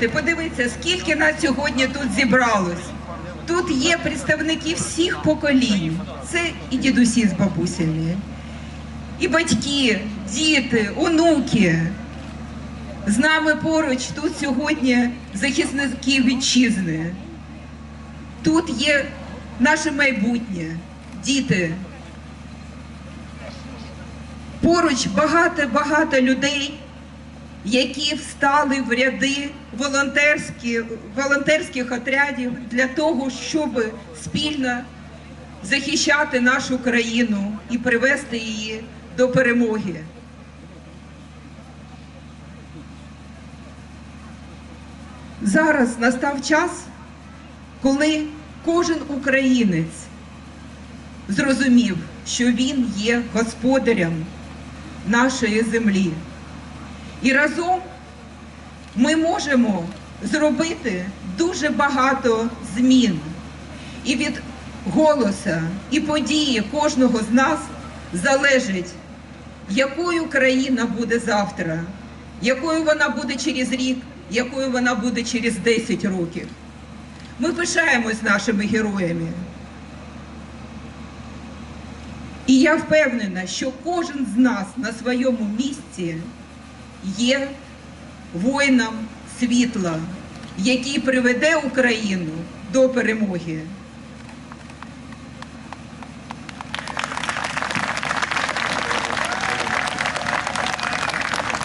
Гляньте, подивіться, скільки нас сьогодні тут зібралось. Тут є представники всіх поколінь. Це і дідусі з бабусями, і батьки, діти, онуки. З нами поруч тут сьогодні захисники вітчизни. Тут є наше майбутнє, діти. Поруч багато-багато людей, які встали в ряди волонтерські, волонтерських отрядів для того, щоб спільно захищати нашу країну і привести її до перемоги. Зараз настав час, коли кожен українець зрозумів, що він є господарем нашої землі. І разом ми можемо зробити дуже багато змін. І від голоса і події кожного з нас залежить, якою країна буде завтра, якою вона буде через рік, якою вона буде через 10 років. Ми пишаємось нашими героями. І я впевнена, що кожен з нас на своєму місці є воїном світла, який приведе Україну до перемоги.